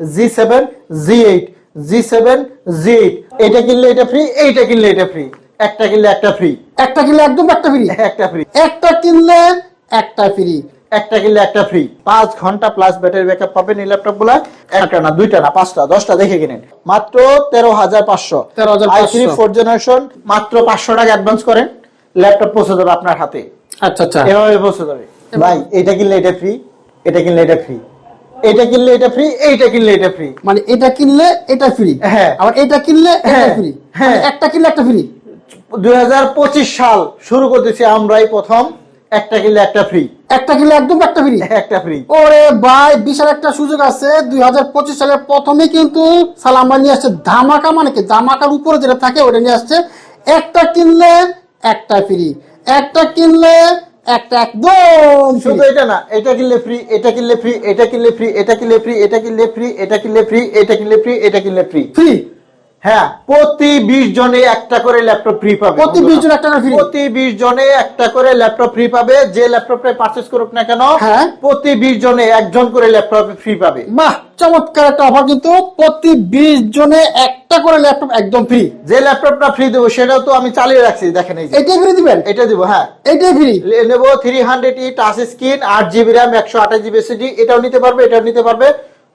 G seven G eight G seven G eight এটা কিনলে এটা ফ্রি এইটা কিনলে এটা ফ্রি একটা কিনলে একটা ফ্রি একটা কিনলে একদম একটা ফ্রি একটা ফ্রি একটা কিনলে একটা ফ্রি একটা কিনলে একটা ফ্রি পাঁচ ঘণ্টা প্লাস ব্যাটারি ব্যাকআপ পাবেন এই ল্যাপটপগুলা। একটা না দুইটা না পাঁচটা দশটা দেখে কিনেন। মাত্র তেরো হাজার পাঁচশো। 13,500 আই থ্রি ফোর জেনারেশন মাত্র পাঁচশো টাকা অ্যাডভান্স করেন। ল্যাপটপ পৌঁছে যাবে আপনার হাতে। আচ্ছা আচ্ছা। এভাবে পৌঁছে যাবে। ভাই এটা কিনলে এটা ফ্রি এটা কিনলে এটা ফ্রি এটা কিনলে এটা ফ্রি এইটা কিনলে এটা ফ্রি মানে এটা কিনলে এটা ফ্রি হ্যাঁ। আবার এটা কিনলে এটা হ্যাঁ, ফ্রি হ্যাঁ। একটা কিনলে একটা ফ্রি দুই হাজার পঁচিশ সাল শুরু করতেছি আমরাই প্রথম একটা কিনলে একটা ফ্রি একটা কিনলে একদম একটা ফ্রি একটা ফ্রি ওরে ভাই বিশাল একটা সুযোগ আছে। দুই হাজার পঁচিশ সালের প্রথমে কিন্তু সালাম নিয়ে আসছে ধামাকা মানে কি? ধামাকার উপরে যেটা থাকে ওটা নিয়ে আসছে একটা কিনলে একটা ফ্রি একটা কিনলে একটা একদম শুধু এটা না এটা কিনলে ফ্রি এটা কিনলে ফ্রি এটা কিনলে ফ্রি এটা কিনলে ফ্রি এটা কিনলে ফ্রি এটা কিনলে ফ্রি এটা কিনলে ফ্রি এটা কিনলে ফ্রি। ফ্রি। হ্যাঁ প্রতি বিশ জনে একটা করে ল্যাপটপ ফ্রি পাবে প্রতি 20 জন একটা free। প্রতি বিশ জনে একটা করে ল্যাপটপ ফ্রি পাবে যে ল্যাপটপটা পারচেস করুক না কেন হ্যাঁ। প্রতি বিশ জনে একজন করে ল্যাপটপ ফ্রি পাবে। বাহ চমৎকার একটা অফার কিন্তু প্রতি বিশ জনে একটা করে ল্যাপটপ একদম ফ্রি যে ল্যাপটপটা ফ্রি দেবো সেটাও তো আমি চালিয়ে রাখছি দেখেন এই এটাই ফ্রি দিবেন? এটা দিব হ্যাঁ। এটাই ফ্রি নেব three hundred E touch screen আট জিবি র্যাম একশো আঠাশ জিবি এসএসডি এটাও নিতে পারবে এটাও নিতে পারবে।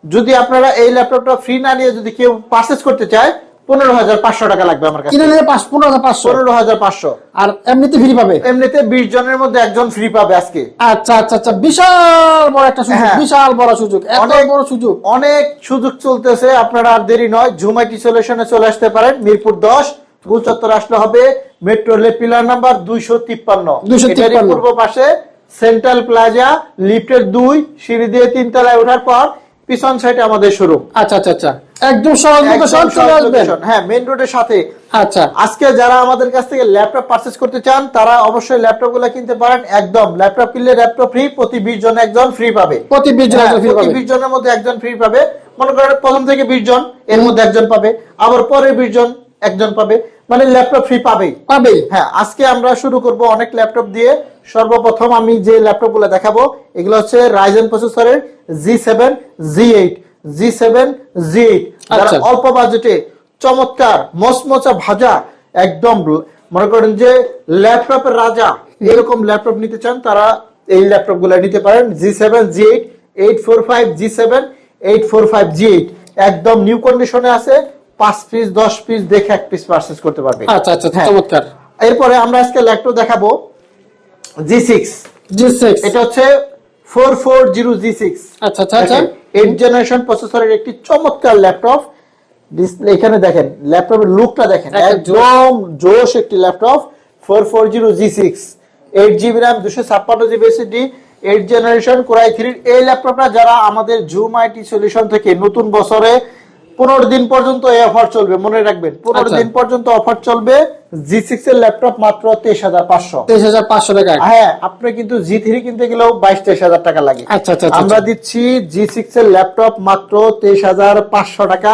যদি আপনারা এই ল্যাপটপটা ফ্রি না নিয়ে যদি কেউ পারচেস করতে চায় পনেরো হাজার পাঁচশো টাকা লাগবে আমার কাছে। কিনে নিলে পনেরো হাজার পাঁচশো। পনেরো হাজার পাঁচশো। আর এমনিতে ফ্রি পাবে? এমনিতে বিশ জনের মধ্যে একজন ফ্রি পাবে আজকে। আচ্ছা আচ্ছা আচ্ছা বিশাল বড় একটা সুযোগ হ্যাঁ। বিশাল বড় সুযোগ অনেক বড় সুযোগ। অনেক সুযোগ চলতেছে আপনারা আর দেরি নয় জুমাইটি সলিউশনে চলে আসতে পারেন মিরপুর দশ গুল চত্বর আসলে হবে মেট্রো রেল পিলার নাম্বার দুইশো তিপ্পান্ন। 253 পূর্ব পাশে সেন্ট্রাল প্লাজা লিফটের দুই সিঁড়ি দিয়ে তিনতলায় ওঠার পর পিছন সাইডে আমাদের শোরুম আচ্ছা আচ্ছা আচ্ছা। একদম সহজ লোকেশন চলে আসবেন হ্যাঁ মেইন রোডের সাথে। আচ্ছা। আজকে যারা আমাদের কাছ থেকে ল্যাপটপ পারচেস করতে চান তারা অবশ্যই ল্যাপটপগুলো কিনতে পারেন। একদম ল্যাপটপ কিনলে ল্যাপটপ ফ্রি প্রতি বিশ জন একজন ফ্রি পাবে। প্রতি বিশ জন হ্যাঁ, একজন প্রতি পাবে। বিশ জনের মধ্যে একজন ফ্রি পাবে। মনে করেন প্রথম থেকে বিশ জন এর মধ্যে একজন পাবে। আবার পরে বিশ জন একজন পাবে। মানে ল্যাপটপ ফ্রি পাবেই। পাবেই। হ্যাঁ আজকে আমরা শুরু করব অনেক ল্যাপটপ দিয়ে। সর্বপ্রথম আমি যে ল্যাপটপগুলো দেখাবো এগুলো হচ্ছে রাইজেন প্রসেসরের G seven G eight G seven G eight. অল্প বাজেটে চমৎকার মচমচা ভাজা একদম মনে করেন যে ল্যাপটপের রাজা এরকম ল্যাপটপ নিতে চান তারা এই ল্যাপটপগুলো নিতে পারেন। G seven G eight eight four five G seven eight four five G eight একদম নিউ কন্ডিশনে আছে পাঁচ পিস দশ পিস দেখে এক পিস পারচেজ করতে পারবে। আচ্ছা আচ্ছা হ্যাঁ। চমৎকার। এরপরে আমরা আজকে ল্যাপটপ দেখাবো জি সিক্স জি সিক্স এটা হচ্ছে four four zero G six আচ্ছা আচ্ছা আচ্ছা। এইট জেনারেশন প্রসেসরের একটি চমৎকার ল্যাপটপ ডিসপ্লে এখানে দেখেন ল্যাপটপের লুকটা দেখেন একদম জোশ একটি laptop four four zero G six eight GB RAM দুশো ছাপ্পান্ন GB SSD eight generation core i থ্রির এই ল্যাপটপটা যারা আমাদের জুম আইটি সলিউশন থেকে নতুন বছরে পনেরো দিন পর্যন্ত এই অফার চলবে মনে রাখবেন। পনেরো আচ্ছা। দিন পর্যন্ত অফার চলবে জি সিক্স এর ল্যাপটপ মাত্র তেইশ হাজার পাঁচশো। তেইশ হাজার পাঁচশো টাকা হ্যাঁ আপনি কিন্তু জি থ্রি কিনতে গেলেও বাইশ তেইশ হাজার টাকা লাগে। আচ্ছা, আচ্ছা, আমরা। দিচ্ছি জি সিক্স এর ল্যাপটপ মাত্র তেইশ হাজার পাঁচশো টাকা।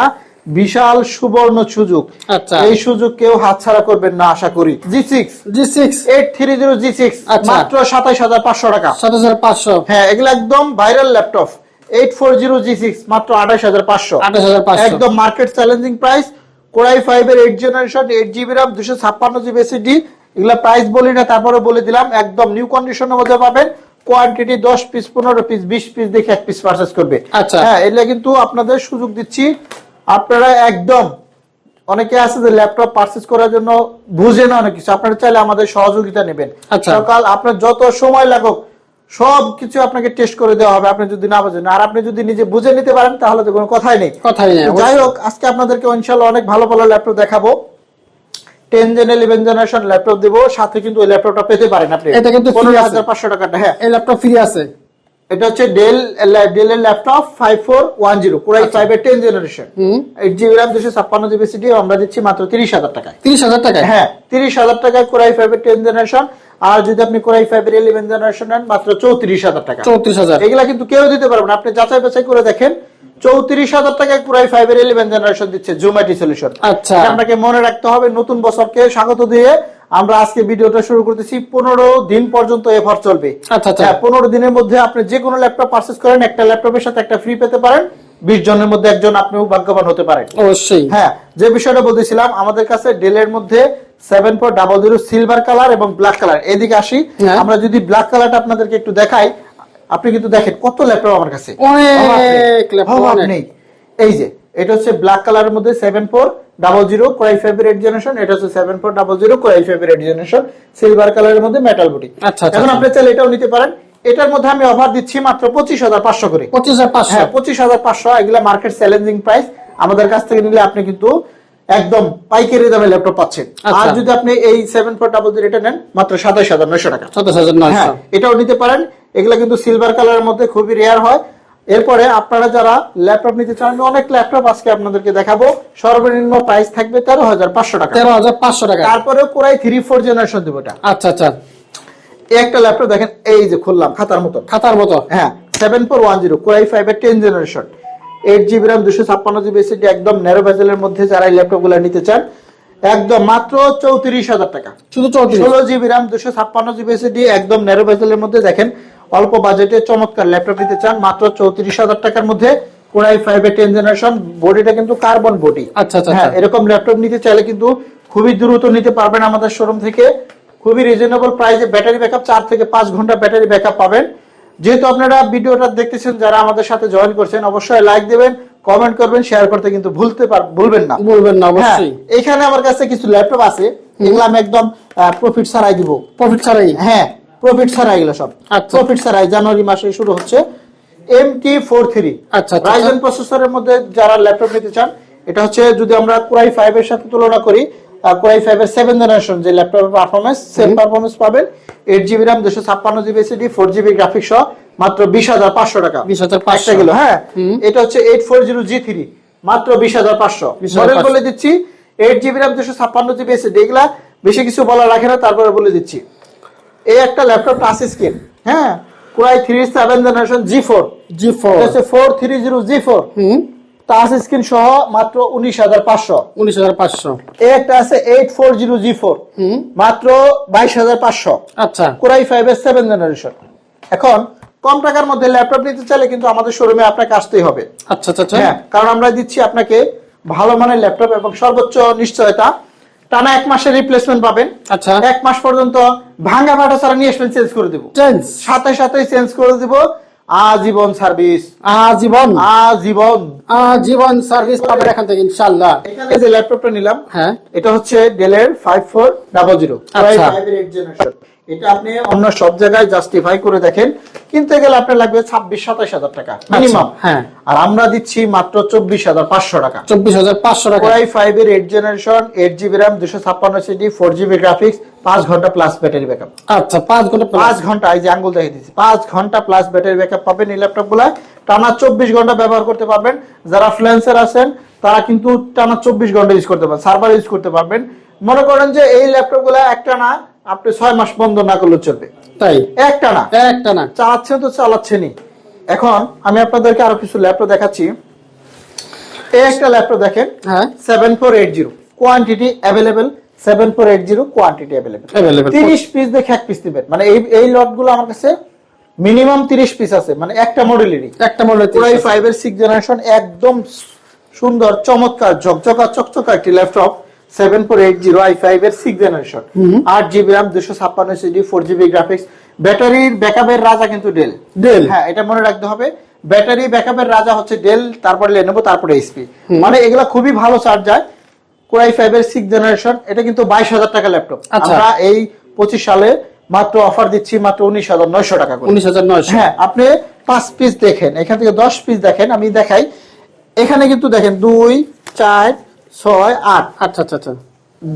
বিশাল সুবর্ণ সুযোগ। আচ্ছা। এই সুযোগ কেউ হাতছাড়া করবেন না আশা করি। G six G six eight three zero G six আচ্ছা। মাত্র সাতাইশ হাজার পাঁচশো টাকা। সাত হাজার পাঁচশো। হ্যাঁ এগুলো একদম viral laptop eight four zero G six মাত্র আঠাশ হাজার পাঁচশো। আঠাশ হাজার পাঁচশো। একদম market challenging price core i five এর eight generation eight GB RAM দুশো ছাপ্পান্ন জিবি এসিডি এগুলা প্রাইস বলি না তারপরে বলে দিলাম একদম নিউ কন্ডিশনের মধ্যে পাবেন। কোয়ান্টিটি দশ পিস পনেরো পিস বিশ পিস দেখে এক পিস করবে। আচ্ছা। হ্যাঁ কিন্তু আপনাদের সুযোগ দিচ্ছি। আপনারা একদম অনেকে আছে যে ল্যাপটপ পারচেস করার জন্য বুঝে না অনেক কিছু আপনারা চাইলে আমাদের সহযোগিতা নেবেন। আচ্ছা। সকাল আপনার যত সময় লাগুক সব কিছু আপনাকে টেস্ট করে দেওয়া হবে আপনি যদি না বুঝেন। আর আপনি যদি নিজে বুঝে নিতে পারেন তাহলে তো কোনো কথাই নেই। কথাই নেই, যাই হোক আজকে আপনাদেরকে ইনশাল্লাহ অনেক ভালো ভালো ল্যাপটপ দেখাবো। Ten gen eleven generation laptop দেবো সাথে কিন্তু ওই ল্যাপটপটা পেতে পারেন আপনি। এটা কিন্তু পনেরো হাজার পাঁচশো টাকাটা হ্যাঁ। এই ল্যাপটপ ফ্রি আছে। এটা হচ্ছে ডেল ডেল এর laptop five four one zero core i five এর ten generation eight GB RAM দুশো ছাপ্পান্ন জিবি সিডি আমরা দিচ্ছি মাত্র তিরিশ হাজার টাকায়। তিরিশ হাজার টাকায়? হ্যাঁ তিরিশ হাজার টাকায় কোরাই ফাইভ এর টেন জেনারেশন আর যদি আপনি কোরাই ফাইভ এর ইলেভেন জেনারেশন নেন মাত্র চৌত্রিশ হাজার টাকা। চৌত্রিশ হাজার। এগুলা কিন্তু কেউ দিতে পারবে না। আপনি যাচাই বাছাই করে দেখেন চৌত্রিশ হাজার টাকায় পুরাই ফাইভ এর ইলেভেন জেনারেশন দিচ্ছে জুমাইটি সলিউশন আচ্ছা। আপনাকে মনে রাখতে হবে নতুন বছরকে স্বাগত দিয়ে আমরা আজকে ভিডিওটা শুরু করতেছি। পনেরো দিন পর্যন্ত এফার চলবে। আচ্ছা, আচ্ছা। হ্যাঁ পনেরো দিনের মধ্যে আপনি যে কোনো ল্যাপটপ পারচেস করেন একটা ল্যাপটপের সাথে একটা ফ্রি পেতে পারেন। বিশ জনের মধ্যে একজন আপনিও ভাগ্যবান হতে পারেন। অবশ্যই। হ্যাঁ যে বিষয়টা বলতেছিলাম আমাদের কাছে ডেলের মধ্যে seven four double zero silver colour এবং ব্ল্যাক কালার এদিকে আসি। হ্যাঁ। আমরা যদি ব্ল্যাক কালারটা আপনাদেরকে একটু দেখাই আপনি কিন্তু দেখেন কত ল্যাপটপ আমার কাছে। অনেক অনেক। নেই। এই যে এটা হচ্ছে ব্ল্যাক কালারের মধ্যে seven four double zero core i ফাইভের এইট জেনারেশন এটা হচ্ছে seven four double zero core i ফাইভের এইট জেনারেশন সিলভার কালারের মধ্যে মেটাল বুটি আচ্ছা, আচ্ছা, এখন আচ্ছা। আপনি চাইলে এটাও নিতে পারেন। এটার মধ্যে আমি অফার দিচ্ছি মাত্র পঁচিশ হাজার পাঁচশো করে। পঁচিশ হাজার পাঁচশো। হ্যাঁ পঁচিশ হাজার পাঁচশো এগুলা মার্কেট চ্যালেঞ্জিং প্রাইস আমাদের কাছ থেকে নিলে আপনি কিন্তু একদম পাইকারি দামে ল্যাপটপ পাচ্ছেন। আচ্ছা। আর যদি আপনি এই সেভেন ফোর ডাবল জিরো এটা নেন মাত্র সাতাশ হাজার নয়শো টাকা। সাতাশ হাজার হ্যাঁ নয়শো এটাও নিতে পারেন। এগুলা কিন্তু সিলভার কালারের মধ্যে খুবই রেয়ার হয়। এরপরে আপনারা যারা ল্যাপটপ নিতে চান আমি অনেক ল্যাপটপ আজকে আপনাদেরকে দেখাবো। সর্বনিম্ন প্রাইস থাকবে তেরো হাজার পাঁচশো টাকা। তেরো হাজার পাঁচশো টাকা। তারপরেও কোরাই থ্রি ফোর জেনারেশন দেবো এটা। আচ্ছা আচ্ছা। একটা ল্যাপটপ দেখেন এই যে খুললাম খাতার মতো। খাতার মতো। হ্যাঁ seven four one zero core i five এর ten generation eight GB RAM দুশো ছাপ্পান্ন জিবি একদম ন্যারো বেজেলের মধ্যে যারা এই ল্যাপটপগুলো নিতে চান একদম মাত্র চৌত্রিশ হাজার টাকা। শুধু ষোলো জিবি র্যাম দুশো ছাপ্পান্ন জিবি একদম ন্যারো মধ্যে দেখেন অল্প বাজেটে চমৎকার ল্যাপটপ নিতে চান মাত্র চৌত্রিশ হাজার টাকার মধ্যে কোরাই ফাইভ টেন জেনারেশন বডিটা কিন্তু কার্বন বডি আচ্ছা, আচ্ছা, হ্যাঁ আচ্ছা। এরকম ল্যাপটপ নিতে চাইলে কিন্তু খুবই দ্রুত নিতে পারবেন আমাদের শোরুম থেকে। খুবই রিজনেবল প্রাইসে ব্যাটারি ব্যাকআপ চার থেকে পাঁচ ঘণ্টা ব্যাটারি ব্যাকআপ পাবেন। যেহেতু আপনারা ভিডিওটা দেখতেছেন যারা আমাদের সাথে জয়েন করছেন অবশ্যই লাইক দেবেন। কমেন্ট করবেন শেয়ার করতে কিন্তু ভুলতে পার ভুলবেন না। বলবেন না হ্যাঁ অবশ্যই। এখানে আমার কাছে কিছু ল্যাপটপ আছে এগুলো আমি একদম প্রফিট ছাড়াই দিব। প্রফিট ছাড়াই? হ্যাঁ প্রফিট ছাড়াই এগুলো সব। আচ্ছা। প্রফিট ছাড়াই জানুয়ারি মাসে শুরু হচ্ছে এম টি ফোর থ্রি আচ্ছা, আচ্ছা, রাইজেন প্রসেসরের মধ্যে যারা ল্যাপটপ নিতে চান এটা হচ্ছে যদি আমরা কোরাই ফাইভ এর সাথে তুলনা করি কোরাই ফাইভ এর সেভেন জেনারেশন যে ল্যাপটপের পারফরমেন্স সেম পারফরমেন্স পাবেন। এইট জিবি র্যাম দুশো ছাপ্পান্ন GB SSD four GB graphics সহ মাত্র বিশ হাজার পাঁচশো টাকা। 20,500 একটা গেল হ্যাঁ? এটা হচ্ছে eight four zero G three মাত্র বিশ হাজার পাঁচশো। মডেল বলে দিচ্ছি এইট জিবি র্যাম দুশো ছাপ্পান্ন জিবি এসিডি এগুলা বেশি কিছু বলা রাখে না তারপরে বলে দিচ্ছি। এই একটা ল্যাপটপ টাচ স্ক্রিন হ্যাঁ? Core i three seven generation G four G four four three zero G four hmm. Touch screen সহ মাত্র উনিশ হাজার পাঁচশো। উনিশ হাজার পাঁচশো। একটা আছে eight four zero G four মাত্র বাইশ হাজার পাঁচশো। আচ্ছা। কোরাই ফাইভ এর সেভেন জেনারেশন এখন কম টাকার মধ্যে ল্যাপটপ নিতে চাইলে কিন্তু আমাদের শোরুমে আপনাকে আসতেই হবে। আচ্ছা আচ্ছা আচ্ছা। হ্যাঁ কারণ আমরা দিচ্ছি আপনাকে ভালো মানের ল্যাপটপ এবং সর্বোচ্চ নিশ্চয়তা। টানা এক মাসের রিপ্লেসমেন্ট পাবেন। আচ্ছা। এক মাস পর্যন্ত ভাঙ্গা ভাটা ছাড়া নিয়ে আসবেন চেঞ্জ করে দেবো। চেঞ্জ সাথে সাথে চেঞ্জ করে দিব। আজীবন সার্ভিস। আজীবন। আজীবন। আজীবন সার্ভিস পাবেন এখান থেকে ইনশাল্লাহ এখানে যে ল্যাপটপটা নিলাম হ্যাঁ। এটা হচ্ছে ডেলের ফাইভ ফোর ডাবল জিরো আচ্ছা। এটা আপনি অন্য সব জায়গায় জাস্টিফাই করে দেখেন। কিনতে গেলে আপনার লাগবে ছাব্বিশ সাতাশ হাজার টাকা মিনিমাম হ্যাঁ। আর আমরা দিচ্ছি মাত্র চব্বিশ হাজার পাঁচশো টাকা। চব্বিশ হাজার পাঁচশো টাকা। ফাইভ এর eight generation eight GB RAM দুশো ছাপ্পান্ন সিডি ফোর জিবি গ্রাফিক্স পাঁচ ঘণ্টা প্লাস ব্যাটারি ব্যাকআপ আচ্ছা পাঁচ ঘণ্টা পাঁচ ঘণ্টা এই যে আঙ্গুল দিচ্ছি। পাঁচ ঘণ্টা প্লাস ব্যাটারি ব্যাকআপ পাবেন এই ল্যাপটপগুলা টানা চব্বিশ ঘণ্টা ব্যবহার করতে পারবেন। যারা ফ্রিল্যান্সার আছেন তারা কিন্তু টানা চব্বিশ ঘণ্টা ইউজ করতে পারবেন সার্ভার ইউজ করতে পারবেন। মনে করেন যে এই ল্যাপটপগুলা একটা না আপনি ছয় মাস বন্ধ না করলে চলবে। তাই? একটা না। একটা না। চালাচ্ছেন তো চালাচ্ছেনই এখন আমি আপনাদেরকে আরও কিছু ল্যাপটপ দেখাচ্ছি। এই একটা ল্যাপটপ দেখেন। হ্যাঁ। Seven four eight zero quantity available seven four eight zero quantity available. তিরিশ পিস দেখে এক পিস দিবেন। মানে এই এই লটগুলো আমার কাছে মিনিমাম তিরিশ পিস আছে। মানে একটা মডেলেরই একটা মডেল ফাইভ এর সিক্স জেনারেশন একদম সুন্দর চমৎকার ঝকঝকা চকচকা একটি laptop. Seven four eight zero i five এর সিক্স জেনারেশন আট জিবি র্যাম দুশো ছাপ্পান্ন সিডি ফোর জিবি গ্রাফিক্স ব্যাটারির ব্যাকআপের রাজা কিন্তু ডেল ডেল হ্যাঁ এটা মনে রাখতে হবে। ব্যাটারি ব্যাকআপের রাজা হচ্ছে ডেল তারপরে লেনোভো তারপরে এইচপি মানে এগুলা খুবই ভালো চার্জ যায় কোরাই ফাইভ এর সিক্স জেনারেশন এটা কিন্তু বাইশ হাজার টাকা ল্যাপটপ আচ্ছা। আমরা এই পঁচিশ সালে মাত্র অফার দিচ্ছি মাত্র উনিশ হাজার নয়শো টাকা করে। উনিশ হাজার নয়শো। হ্যাঁ আপনি পাঁচ পিস দেখেন এখান থেকে দশ পিস দেখেন আমি দেখাই। এখানে কিন্তু দেখেন দুই চার ছয় আট। আচ্ছা আচ্ছা আচ্ছা।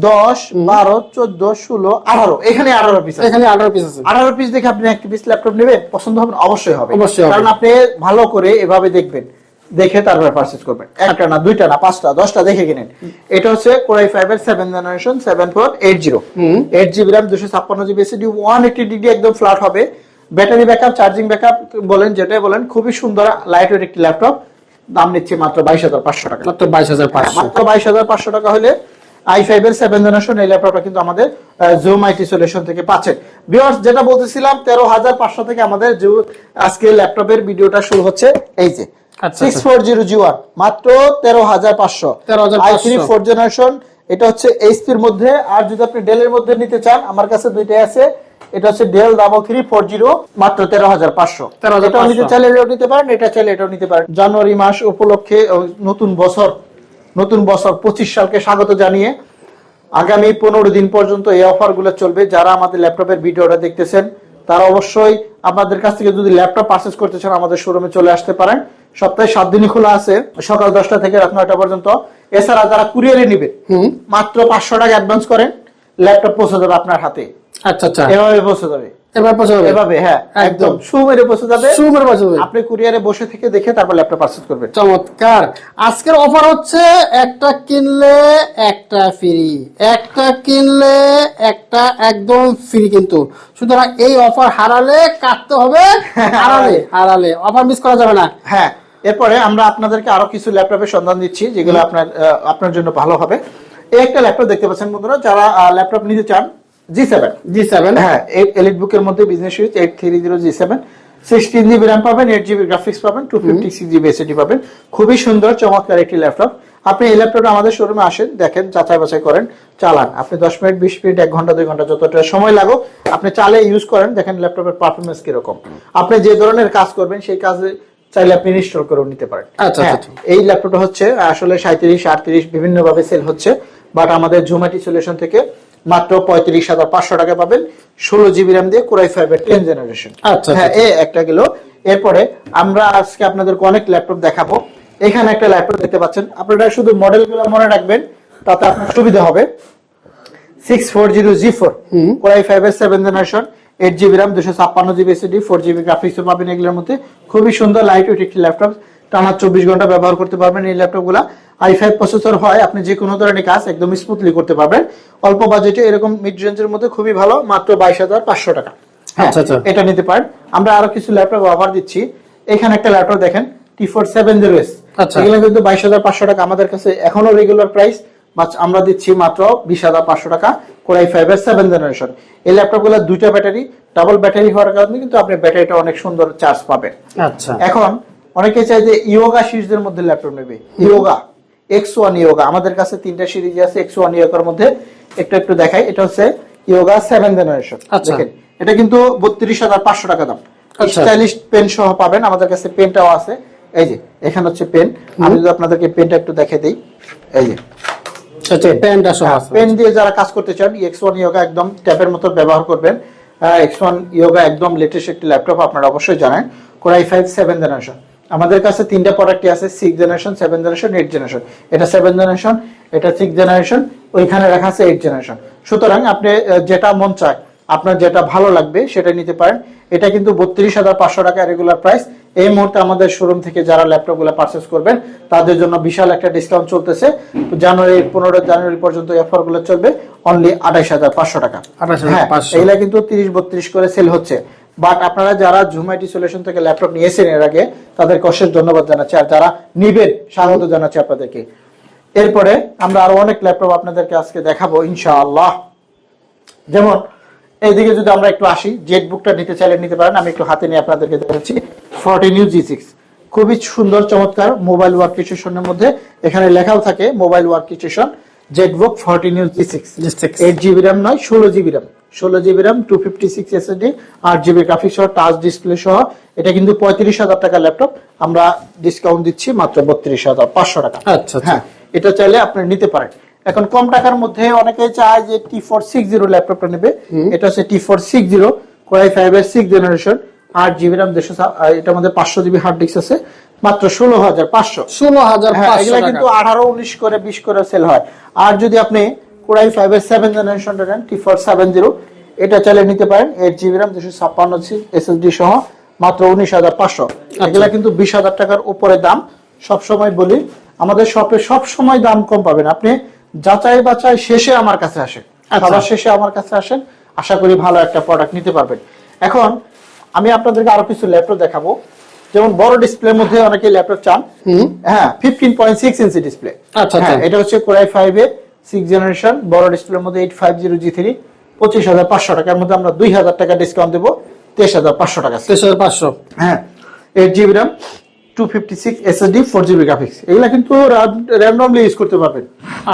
দশ বারো চোদ্দ ষোলো আঠারো। এখানে আঠারো পিস এখানে আঠারো পিস আছে। আঠারো পিস দেখে আপনি একটা পিস ল্যাপটপ নেবেন পছন্দ হবে অবশ্যই হবে। অবশ্যই কারণ আপনি ভালো করে এভাবে দেখবেন। দেখে তারপরে পারচেজ করবেন। একটা না দুইটা না পাঁচটা দশটা দেখে কিনেন। এটা হচ্ছে কোরাই ফাইভ এর seven generation seven four eight zero. Eight GB RAM দুশো ছাপ্পান্ন GB SSD one eighty degree একদম ফ্ল্যাট হবে। ব্যাটারি ব্যাকআপ চার্জিং ব্যাকআপ বলেন যেটাই বলেন খুবই সুন্দর লাইট ওয়েট একটি ল্যাপটপ দাম নিচ্ছে মাত্র বাইশ হাজার পাঁচশো টাকা। মাত্র বাইশ হাজার পাঁচশো। মাত্র বাইশ হাজার পাঁচশো টাকা হলে আই ফাইভ এর সেভেন জেনারেশন এই ল্যাপটপটা কিন্তু আমাদের জুম আইটি সলিউশন থেকে পাচ্ছে। ভিউয়ার্স যেটা বলতেছিলাম তেরো হাজার পাঁচশো থেকে আমাদের যে আজকে ল্যাপটপের ভিডিওটা শুরু হচ্ছে এই যে। Six. Four zero G one মাত্র তেরো হাজার পাঁচশো। 13,500 আই থ্রি ফোর জেনারেশন এটা হচ্ছে এইচপির মধ্যে। আর যদি আপনি ডেলের মধ্যে নিতে চান আমার কাছে দুইটাই আছে। এটা হচ্ছে Dell double three four zero মাত্র তেরো হাজার পাঁচশো। 13,500 এটাও নিতে চাইলে এটাও নিতে পারেন এটা চাইলে এটাও নিতে পারেন। জানুয়ারি মাস উপলক্ষে নতুন বছর নতুন বছর পঁচিশ সালকে স্বাগত জানিয়ে আগামী পনেরো দিন পর্যন্ত এই অফারগুলো চলবে। যারা আমাদের ল্যাপটপের ভিডিওটা দেখতেছেন তারা অবশ্যই আপনাদের কাছ থেকে যদি ল্যাপটপ পারচেস করতে চান আমাদের শোরুমে চলে আসতে পারেন। সপ্তাহে সাত দিনই খোলা আছে। সকাল দশটা থেকে রাত নয়টা পর্যন্ত। এছাড়া যারা কুরিয়ারে নিবে মাত্র পাঁচশো টাকা অ্যাডভান্স করেন ল্যাপটপ পৌঁছে যাবে আপনার হাতে। আচ্ছা আচ্ছা। এভাবে পৌঁছে যাবে। এবার পৌঁছে যাবে? এভাবে হ্যাঁ একদম। একদম। পৌঁছে যাবে। সুপার পৌঁছে যাবে। আপনি কুরিয়ারে বসে থেকে দেখে তারপর ল্যাপটপ পারচেস করবেন। চমৎকার। আজকের অফার হচ্ছে একটা কিনলে একটা ফ্রি একটা কিনলে একটা একদম ফ্রি কিন্তু। সুতরাং এই অফার হারালে কাটতে হবে হারালে হারালে। অফার মিস করা যাবে না। হ্যাঁ। এরপরে আমরা আপনাদেরকে আরও কিছু ল্যাপটপের সন্ধান দিচ্ছি যেগুলো আপনার আপনার জন্য ভালো হবে। এই একটা ল্যাপটপ দেখতে পাচ্ছেন বন্ধুরা যারা ল্যাপটপ নিতে চান জি সেভেন জি সেভেন হ্যাঁ এলিট বুকের মধ্যে business switch eight three zero G seven sixteen GB RAM পাবেন এইট জিবি গ্রাফিক্স পাবেন two fifty six GB SSD পাবেন। খুবই সুন্দর চমৎকার একটি ল্যাপটপ। আপনি এই ল্যাপটপটা আমাদের শোরুমে আসেন দেখেন যাচাই বাছাই করেন চালান। আপনি দশ মিনিট বিশ মিনিট এক ঘণ্টা দুই ঘণ্টা যতটা সময় লাগুক আপনি চালে ইউজ করেন দেখেন ল্যাপটপের পারফরমেন্স কীরকম। আপনি যে ধরনের কাজ করবেন সেই কাজে চাইলে আপনি ইনস্টল করে নিতে পারেন। আচ্ছা, হ্যাঁ, আচ্ছা। এই ল্যাপটপটা হচ্ছে আসলে সাঁত্রিশ আটত্রিশ বিভিন্ন ভাবে সেল হচ্ছে বাট আমাদের জোম্যাটি সলিউশন থেকে মাত্র পঁয়ত্রিশ হাজার পাঁচশো টাকা পাবেন ষোলো জিবি র্যাম দিয়ে কোরাই ফাইভের টেন জেনারেশন আচ্ছা, হ্যাঁ আচ্ছা। এ একটা গেল। এরপরে আমরা আজকে আপনাদেরকে অনেক ল্যাপটপ দেখাবো। এখানে একটা ল্যাপটপ দেখতে পাচ্ছেন। আপনারা শুধু মডেলগুলো মনে রাখবেন তাতে আপনার সুবিধা হবে। Six four zero G four core i ফাইভের seven generation eight GB RAM দুশো ছাপ্পান্ন GB SSD four GB graphics পাবেন এগুলোর মধ্যে। খুবই সুন্দর লাইট ওয়েট একটি ল্যাপটপ টানা চব্বিশ ঘণ্টা ব্যবহার করতে পারবেন এই ল্যাপটপগুলা আই ফাইভ প্রসেসর হয় আপনি যে কোনো ধরনের কাজ একদম স্মুথলি করতে পারবেন। অল্প বাজেটে এরকম মিড রেঞ্জের মধ্যে খুবই ভালো মাত্র বাইশ হাজার পাঁচশো টাকা। হ্যাঁ, আচ্ছা, আচ্ছা। এটা নিতে পারেন। আমরা আরও কিছু ল্যাপটপ অফার দিচ্ছি। এখানে একটা ল্যাপটপ দেখেন T four seven zero S আচ্ছা। এগুলো কিন্তু বাইশ হাজার পাঁচশো টাকা আমাদের কাছে। এখনও রেগুলার প্রাইস আমরা দিচ্ছি মাত্র বিশ হাজার পাঁচশো টাকা কোরাই ফাইভ এর সেভেন জেনারেশন এই ল্যাপটপগুলো দুইটা ব্যাটারি ডাবল ব্যাটারি হওয়ার কারণে কিন্তু আপনি ব্যাটারিটা অনেক সুন্দর চার্জ পাবেন। আচ্ছা। এখন অনেকে চাই যে ইয়োগা সিরিজের মধ্যে ল্যাপটপ নেবে। ইয়োগা এক্স ওয়ান ইয়োগা আমাদের কাছে তিনটা সিরিজ আছে এক্স ওয়ান ইয়োগার মধ্যে। একটু একটু দেখাই এটা হচ্ছে ইয়োগা সেভেন জেনারেশন। দেখেন এটা কিন্তু বত্রিশ হাজার পাঁচশো টাকা দাম। আচ্ছা। স্টাইলিশ পেন সহ পাবেন আমাদের কাছে পেনটাও আছে। এই যে এখানে হচ্ছে পেন। আমি যদি আপনাদেরকে পেনটা একটু দেখে দিই। এই যে আচ্ছা প্যান্টটা সহ পেন দিয়ে যারা কাজ করতে চান এক্স ওয়ান ইয়োগা একদম ট্যাবের মতো ব্যবহার করবেন। এক্স ওয়ান ইয়োগা একদম লেটেস্ট একটি ল্যাপটপ আপনারা অবশ্যই জানেন কোরাই ফাইভ সেভেন জেনারেশন আমাদের কাছে তিনটা প্রোডাক্টই আছে six generation seven generation eight generation এটা সেভেন জেনারেশন এটা সিক্স জেনারেশন ওইখানে রাখা আছে এইট জেনারেশন সুতরাং আপনি যেটা মন চায় আপনার যেটা ভালো লাগবে সেটা নিতে পারেন। এটা কিন্তু বত্রিশ হাজার পাঁচশো টাকা রেগুলার প্রাইস এই মুহূর্তে আমাদের শোরুম থেকে যারা ল্যাপটপগুলো পারচেস করবেন তাদের জন্য বিশাল একটা ডিসকাউন্ট চলতেছে। জানুয়ারি পনেরো জানুয়ারি পর্যন্ত অফারগুলো চলবে অনলি আঠাইশ হাজার পাঁচশো টাকা। 28,500 হ্যাঁ এগুলা কিন্তু তিরিশ বত্রিশ করে সেল হচ্ছে। বাট আপনারা যারা জুমাইটি সলিউশন থেকে ল্যাপটপ নিয়েছেন এর আগে তাদেরকে অশেষ ধন্যবাদ জানাচ্ছি। আর যারা নিবেন স্বাগত জানাচ্ছি আপনাদেরকে। এরপরে আমরা আরও অনেক ল্যাপটপ আপনাদেরকে আজকে দেখাবো ইনশাআল্লাহ। যেমন এইদিকে যদি আমরা একটু আসি জেট বুকটা নিতে চাইলে নিতে পারেন। আমি একটু হাতে নিয়ে আপনাদেরকে দেখাচ্ছি। ফর্টি নিউ জি সিক্স খুবই সুন্দর চমৎকার মোবাইল ওয়ার্ক স্টেশনের মধ্যে এখানে লেখাও থাকে mobile workstation ZBook forty new G six G6 eight GB RAM নয় ষোলো জিবি র্যাম ষোলো GB RAM two fifty six SSD আট জিবি গ্রাফিক্স সহ টাচ ডিসপ্লে সহ। এটা কিন্তু পঁয়ত্রিশ হাজার টাকা ল্যাপটপ আমরা ডিসকাউন্ট দিচ্ছি মাত্র বত্রিশ হাজার পাঁচশো টাকা। আচ্ছা, আচ্ছা। হ্যাঁ এটা চাইলে আপনি নিতে পারেন। এখন কম টাকার মধ্যে অনেকে চায় যে টি ফোর সিক্স জিরো ল্যাপটপটা নেবে। এটা হচ্ছে T four six zero core i five এর সিক্স জেনারেশন আট জিবি র্যাম দেড়শো এটার মধ্যে পাঁচশো জিবি হার্ড ডিস্ক আছে মাত্র ষোলো হাজার পাঁচশো। ষোলো হাজার হ্যাঁ এগুলা কিন্তু আঠারো উনিশ করে বিশ করে সেল হয়। আর যদি আপনি কোরাই ফাইভ এর সেভেন জেনারেশনটা নেন টি ফোর সেভেন জিরো এটা চাইলে নিতে পারেন এইট জিবি র্যাম দুশো ছাপ্পান্ন এসএসডি সহ মাত্র উনিশ হাজার পাঁচশো। এগুলা কিন্তু বিশ হাজার টাকার উপরে দাম। সব সময় বলি আমাদের শপে সব সময় দাম কম পাবেন। আপনি যাচাই বাছাই শেষে আমার কাছে আসেন। আচ্ছা। খাবার শেষে আমার কাছে আসেন আশা করি ভালো একটা প্রোডাক্ট নিতে পারবেন। এখন আমি আপনাদেরকে আরও কিছু ল্যাপটপ দেখাবো। যেমন বড় ডিসপ্লের মধ্যে অনেকে ল্যাপটপ চান। হ্যাঁ fifteen point six inch display আচ্ছা, হ্যাঁ আচ্ছা। এটা হচ্ছে কোরাই ফাইভ এর সিক্স জেনারেশন বড় ডিসপ্লের মধ্যে eight five zero G three পঁচিশ হাজার পাঁচশো টাকার মধ্যে আমরা দুই হাজার টাকা ডিসকাউন্ট দেবো তেইশ হাজার পাঁচশো টাকা। তেইশ হাজার পাঁচশো। হ্যাঁ eight GB RAM two fifty six SSD four GB graphics এগুলা কিন্তু র্যান্ডমলি ইউজ করতে পারবেন।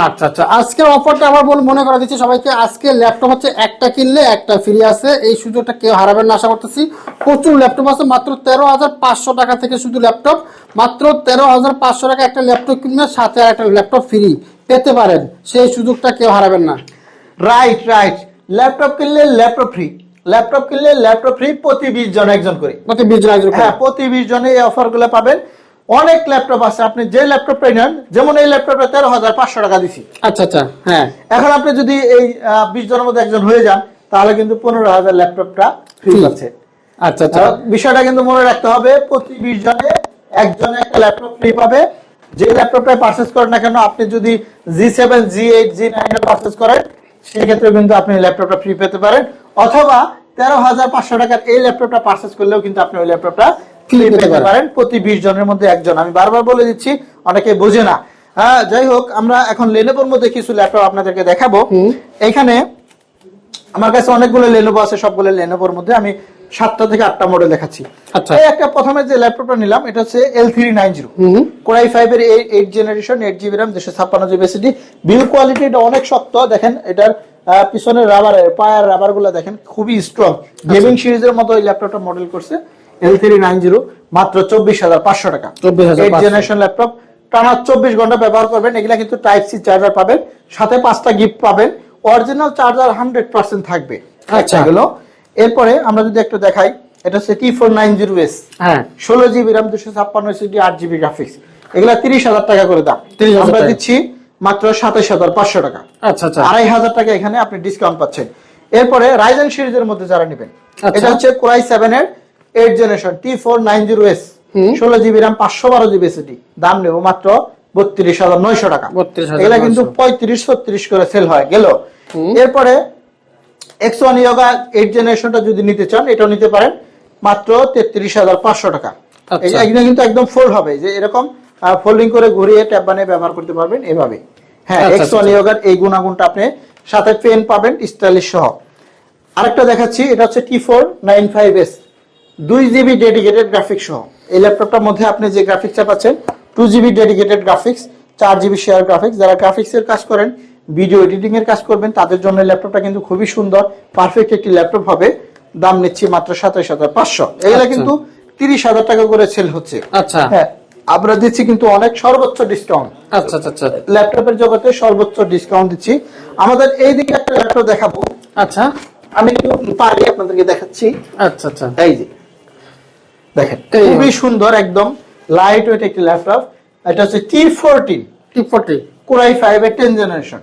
আচ্ছা আচ্ছা। আজকের অফারটা আবার বল মনে করা দিচ্ছি সবাইকে আজকে ল্যাপটপ হচ্ছে একটা কিনলে একটা ফ্রি আছে। এই সুযোগটা কেউ হারাবেন না আশা করতেছি। প্রচুর ল্যাপটপ আছে মাত্র তেরো হাজার পাঁচশো টাকা থেকে শুধু ল্যাপটপ মাত্র তেরো হাজার পাঁচশো টাকা একটা ল্যাপটপ কিনলে সাথে আর একটা ল্যাপটপ ফ্রি পেতে পারেন। সেই সুযোগটা কেউ হারাবেন না। রাইট রাইট ল্যাপটপ কিনলে ল্যাপটপ ফ্রি ল্যাপটপ কিনলে ল্যাপটপ ফ্রি প্রতি বিশ জন একজন করে। প্রতি বিশ জন একজন হ্যাঁ প্রতি বিশ জনে এই অফারগুলো পাবেন। অনেক ল্যাপটপ আছে আপনি যে ল্যাপটপটা নেন যেমন এই ল্যাপটপটা তেরো হাজার পাঁচশো টাকা দিছি। আচ্ছা আচ্ছা হ্যাঁ। এখন আপনি যদি এই বিশ জনের মধ্যে একজন হয়ে যান তাহলে কিন্তু পনেরো হাজার ল্যাপটপটা ফ্রি। পাচ্ছে। আচ্ছা আচ্ছা। বিষয়টা কিন্তু মনে রাখতে হবে প্রতি বিশ জনে একজন একটা ল্যাপটপ ফ্রি পাবে। যে ল্যাপটপটা পারচেস করেন না কেন আপনি যদি G seven G eight G nine purchase করেন সেক্ষেত্রে কিন্তু আপনি ল্যাপটপটা ফ্রি পেতে পারেন। অথবা তেরো হাজার পাঁচশো টাকার এই ল্যাপটপটা পারচেস করলেও কিন্তু আপনি ওই ল্যাপটপটা Free পেতে। পারেন। প্রতি বিশ জনের মধ্যে একজন। আমি বারবার বলে দিচ্ছি অনেকে বোঝে না। হ্যাঁ যাই হোক আমরা এখন লেনেভোর মধ্যে কিছু ল্যাপটপ আপনাদেরকে দেখাবো। এখানে আমার কাছে অনেকগুলো লেনোভো আছে সবগুলো লেনোভোর মধ্যে। আমি সাতটা থেকে আটটা মডেল দেখাচ্ছি। আচ্ছা। একটা প্রথমে যে ল্যাপটপটা নিলাম এটা হচ্ছে L three nine zero core i five এর eight generation eight GB RAM দুশো ছাপ্পান্ন জিবি এসিডি বিল কোয়ালিটি এটা অনেক শক্ত দেখেন এটার পিছনের রাবার পায়ার রাবারগুলো দেখেন খুবই স্ট্রং গেমিং সিরিজের মতো এই ল্যাপটপটা মডেল করছে এল থ্রি নাইন জিরো মাত্র চব্বিশ হাজার পাঁচশো টাকা। 24,500 এইট জেনারেশন ল্যাপটপ টানা চব্বিশ ঘণ্টা ব্যবহার করবেন এগুলা কিন্তু টাইপ সি চার্জার পাবেন সাথে পাঁচটা গিফট পাবেন অরিজিনাল চার্জার হান্ড্রেড পার্সেন্ট থাকবে। আচ্ছা। এগুলো এরপরে আমরা যদি একটু দেখাই এটা হচ্ছে T four nine zero S হ্যাঁ। ষোলো জিবি র্যাম দুশো ছাপ্পান্ন সিডি আট জিবি গ্রাফিক্স এগুলা তিরিশ হাজার টাকা করে দাম। 30,000 আমরা দিচ্ছি মাত্র সাতাশ হাজার পাঁচশো টাকা। আচ্ছা আচ্ছা। আড়াই হাজার টাকা এখানে আপনি ডিসকাউন্ট পাচ্ছেন। এরপরে রাইজেন সিরিজের মধ্যে যারা নেবেন আচ্ছা। এটা হচ্ছে কোরাই সেভেন এর eight generation T four nine zero S. ষোলো জিবি র্যাম পাঁচশো বারো জিবি এসিডি দাম নেব মাত্র বত্রিশ হাজার নয়শো টাকা। 32,900 এগুলা কিন্তু পঁয়ত্রিশ ছত্রিশ করে সেল হয় গেল। এরপরে এক্স ওয়ান ইয়োগা এইট জেনারেশনটা যদি নিতে চান এটাও নিতে পারেন। মাত্র তেত্রিশ হাজার পাঁচশো টাকা। আচ্ছা। এই- এগুলো কিন্তু একদম ফোল্ড হবে। যে এরকম ফোল্ডিং করে ঘুরিয়ে ট্যাব বানিয়ে ব্যবহার করতে পারবেন এভাবে। হ্যাঁ আচ্ছা, এক্স ওয়ান ইয়োগার এই গুণাগুণটা আপনি সাথে পেন পাবেন স্টাইলিশ সহ। আরেকটা দেখাচ্ছি এটা হচ্ছে T four nine five S দুই জিবি ডেডিকেটেড গ্রাফিক্স সহ। এই ল্যাপটপটার মধ্যে আপনি যে গ্রাফিক্সটা পাচ্ছেন টু জিবি ডেডিকেটেড গ্রাফিক্স চার জিবি শেয়ার গ্রাফিক্স যারা গ্রাফিক্সের কাজ করেন ভিডিও এডিটিং এর কাজ করবেন তাদের জন্য ল্যাপটপটা কিন্তু খুবই সুন্দর পারফেক্ট একটি ল্যাপটপ হবে দাম নিচ্ছি মাত্র সাতাশ হাজার পাঁচশো। এগুলা আচ্ছা। কিন্তু তিরিশ হাজার টাকা করে সেল হচ্ছে। আচ্ছা। হ্যাঁ আমরা দিচ্ছি কিন্তু অনেক সর্বোচ্চ ডিসকাউন্ট আচ্ছা আচ্ছা আচ্ছা। ল্যাপটপের জগতে সর্বোচ্চ ডিসকাউন্ট দিচ্ছি। আমাদের এই দিকে একটা ল্যাপটপ দেখাবো। আচ্ছা। আমি একটু পারি আপনাদেরকে দেখাচ্ছি। আচ্ছা আচ্ছা। এই যে দেখেন খুবই সুন্দর একদম লাইট ওয়েট একটি ল্যাপটপ এটা হচ্ছে T fourteen T forty core i five এর টেন জেনারেশন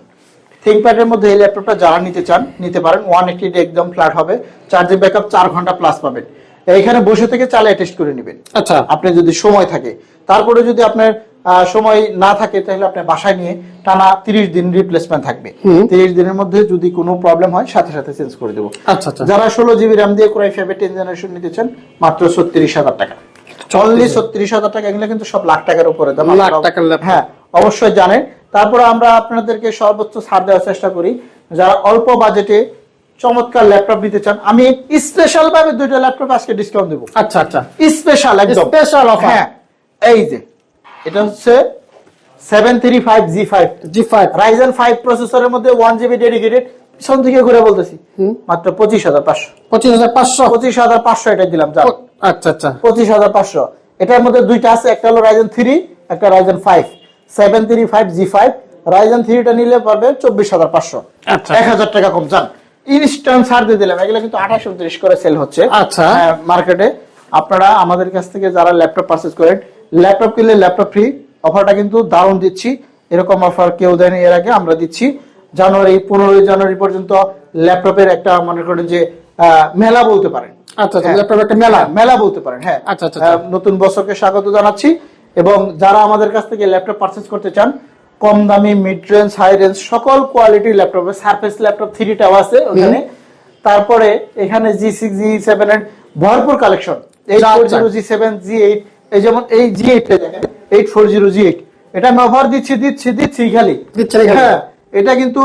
থিঙ্কপ্যাডের মধ্যে এই ল্যাপটপটা যারা নিতে চান নিতে পারেন। ওয়ান এইটি একদম ফ্ল্যাট হবে। চার্জিং ব্যাকআপ চার ঘণ্টা প্লাস পাবেন। এইখানে বসে থেকে চালিয়ে টেস্ট করে নেবেন। আচ্ছা। আপনি যদি সময় থাকে। তারপরে যদি আপনার সময় না থাকে তাহলে আপনি বাসায় নিয়ে টানা তিরিশ দিন রিপ্লেসমেন্ট থাকবে। তিরিশ দিনের মধ্যে যদি কোনো প্রবলেম হয় সাথে সাথে চেঞ্জ করে দেবো। আচ্ছা আচ্ছা। যারা ষোলো জিবি র্যাম দিয়ে core i five ten generation নিতে চান মাত্র ছত্রিশ হাজার টাকা। অনলি ছত্রিশ হাজার টাকা এগুলো কিন্তু সব লাখ টাকার উপরে। দাম লাখ টাকার হ্যাঁ অবশ্যই জানেন তারপরে আমরা আপনাদেরকে সর্বোচ্চ ছাড় দেওয়ার চেষ্টা করি। যারা অল্প বাজেটে চমৎকার ল্যাপটপ নিতে চান আমি স্পেশাল ভাবে দুইটা ল্যাপটপ আজকে ডিসকাউন্ট দেবো। আচ্ছা আচ্ছা। স্পেশাল একদম। Special offer। হ্যাঁ এই যে এটা হচ্ছে seven three five G five G five Ryzen five প্রসেসরের মধ্যে ওয়ান জিবি ডেডিকেটেড পিছন থেকে ঘুরে বলতেছি। মাত্র পঁচিশ হাজার পাঁচশো। পঁচিশ হাজার পাঁচশো? পঁচিশ হাজার পাঁচশো এটা দিলাম আচ্ছা আচ্ছা। পঁচিশ হাজার পাঁচশো। এটার মধ্যে দুইটা আছে একটা হলো রাইজেন থ্রি একটা Ryzen five seven three five G five Ryzen থ্রিটা নিলে পারবে চব্বিশ হাজার পাঁচশো। আচ্ছা। এক হাজার টাকা কম যান। ইনস্ট্যান্ট ছাড় দিয়ে দিলাম। এগুলো কিন্তু আঠাশ উনত্রিশ করে সেল হচ্ছে। আচ্ছা। মার্কেটে আপনারা আমাদের কাছ থেকে যারা ল্যাপটপ পারচেস করেন ল্যাপটপ কিনলে ল্যাপটপ ফ্রি অফারটা কিন্তু দারুণ দিচ্ছি। এরকম অফার কেউ দেয়নি এর আগে আমরা দিচ্ছি। জানুয়ারি পনেরোই জানুয়ারি পর্যন্ত ল্যাপটপের একটা মনে করেন যে আহ, মেলা বলতে পারেন। আচ্ছা আচ্ছা। হ্যাঁ। ল্যাপটপ একটা মেলা মেলা বলতে পারেন। হ্যাঁ। আচ্ছা, আচ্ছা, আচ্ছা। নতুন বছরকে স্বাগত জানাচ্ছি। এবং যারা আমাদের কাছ থেকে ল্যাপটপ পারচেস করতে চান কম দামি মিড রেঞ্জ হাই রেঞ্জ সকল কোয়ালিটির ল্যাপটপে সারফেস ল্যাপটপ থ্রিটাও আছে ওখানে। তারপরে এখানে জি সিক্স জি সেভেন এর ভরপুর collection eight four zero G seven G eight এই যেমন এই G eight eight four zero G eight এটা আমি অফার দিচ্ছি দিচ্ছি দিচ্ছি খালি। হ্যাঁ এটা কিন্তু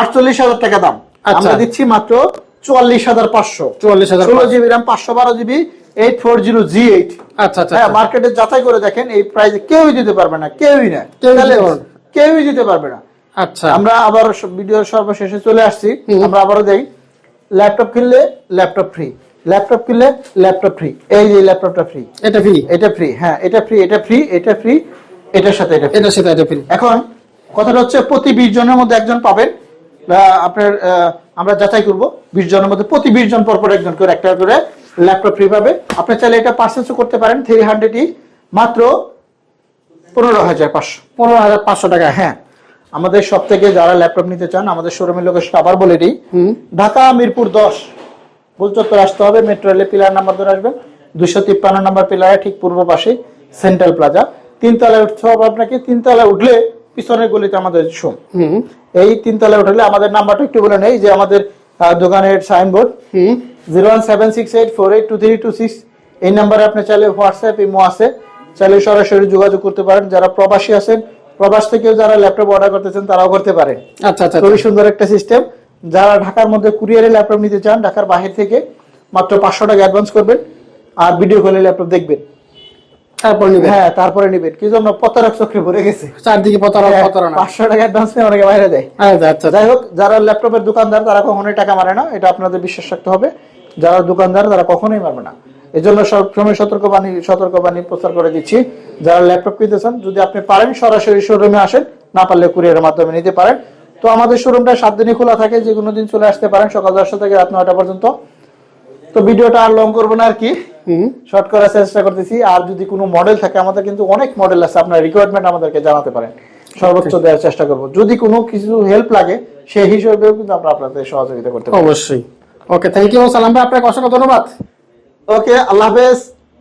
আটচল্লিশ হাজার টাকা দাম। আচ্ছা। আমরা দিচ্ছি মাত্র চুয়াল্লিশ হাজার পাঁচশো। চুয়াল্লিশ হাজার ষোলো জিবি র্যাম পাঁচশো বারো GB eight four zero G eight আচ্ছা আচ্ছা হ্যাঁ আচ্ছা। মার্কেটে যাচাই করে দেখেন এই প্রাইসে কেউই দিতে পারবে না কেউই না। কেউই দিতে পারবে না। কেউই দিতে পারবে না। আচ্ছা। আমরা আবার ভিডিওর সর্বশেষে চলে আসছি। আমরা আবারও দেই ল্যাপটপ কিনলে ল্যাপটপ ফ্রি ল্যাপটপ কিনলে ল্যাপটপ ফ্রি এই যে ল্যাপটপটা ফ্রি এটা ফ্রি এটা ফ্রি হ্যাঁ এটা ফ্রি এটা ফ্রি এটা ফ্রি এটার সাথে এটা free। এটা এটা ফ্রি এখন কথাটা হচ্ছে প্রতি বিশ জনের মধ্যে একজন পাবেন। আপনার আমরা যাচাই করব বিশ জনের মধ্যে প্রতি বিশ জন পর পর একজন করে একটা করে ল্যাপটপ ফ্রি পাবে। আপনি চাইলে এটা পার্সেন্সও করতে পারেন। থ্রি হান্ড্রেড ই মাত্র পনেরো হাজার পাঁচশো। পনেরো হাজার পাঁচশো টাকা। হ্যাঁ। আমাদের সব থেকে যারা ল্যাপটপ নিতে চান আমাদের শোরুমের লোকেশন আবার বলে দিই। ঢাকা মিরপুর দশ। বুলচত্বর আসতে হবে। মেট্রো রেলে পিলার নাম্বার ধরে আসবেন। দুশো তিপ্পান্ন নাম্বার পিলারে ঠিক পূর্ব পাশে সেন্ট্রাল প্লাজা তিনতলায় উঠতে হবে আপনাকে। তিনতলায় উঠলে পিছনের গলিতে আমাদের শোম হুম। এই তিনতলায় উঠলে আমাদের নাম্বারটা একটু বলে নেই যে আমাদের দোকানের signboard zero one seven six eight four eight two three two six. এই নাম্বারে আপনি চাইলে হোয়াটসঅ্যাপ ইমো আছে। চাইলে সরাসরি যোগাযোগ করতে পারেন। যারা প্রবাসী আছেন প্রবাস থেকেও যারা ল্যাপটপ অর্ডার করতেছেন তারাও করতে পারেন। আচ্ছা আচ্ছা খুবই সুন্দর একটা সিস্টেম যারা ঢাকার মধ্যে কুরিয়ারে ল্যাপটপ নিতে চান ঢাকার বাহির থেকে মাত্র পাঁচশো টাকা অ্যাডভান্স করবেন। আর ভিডিও কলে ল্যাপটপ দেখবেন। তারপর হ্যাঁ তারপরে নেবেন। কি জন্য প্রতারক চক্রে ভরে গেছে। চারদিকে প্রতারণা হ্যাঁ, প্রতারণা। পাঁচশো টাকা অ্যাডভান্স নিয়ে অনেকে বাইরে দেয়। আচ্ছা আচ্ছা। যাই হোক যারা ল্যাপটপের দোকানদার তারা কখনোই টাকা মারে না। এটা আপনাদের বিশ্বাস রাখতে হবে। যারা দোকানদার তারা কখনোই মারবে না। এই জন্য সবসময় সতর্কবাণী সতর্কবাণী প্রচার করে দিচ্ছি। যারা ল্যাপটপ কিনতে চান যদি আপনি পারেন সরাসরি শোরুমে আসেন। না পারলে কুরিয়ারের মাধ্যমে নিতে পারেন। তো আমাদের শোরুমটা সাত দিনই খোলা থাকে। যে কোনো দিন চলে আসতে পারেন। সকাল দশটা থেকে রাত নয়টা পর্যন্ত। তো ভিডিওটা আর লং করব না আর কি। শর্ট করার চেষ্টা করতেছি। আর যদি কোনো মডেল থাকে আমাদের কিন্তু অনেক মডেল আছে আপনার রিকোয়ারমেন্ট আমাদেরকে জানাতে পারেন। সর্বোচ্চ দেওয়ার চেষ্টা করব। যদি কোনো কিছু হেল্প লাগে সেই হিসেবেও কিন্তু আমরা আপনাদের সহযোগিতা করতে পারি। অবশ্যই। ওকে থ্যাংক ইউ সালাম ভাই আপনাকে অসংখ্য ধন্যবাদ। ওকে আল্লাহ হাফেজ।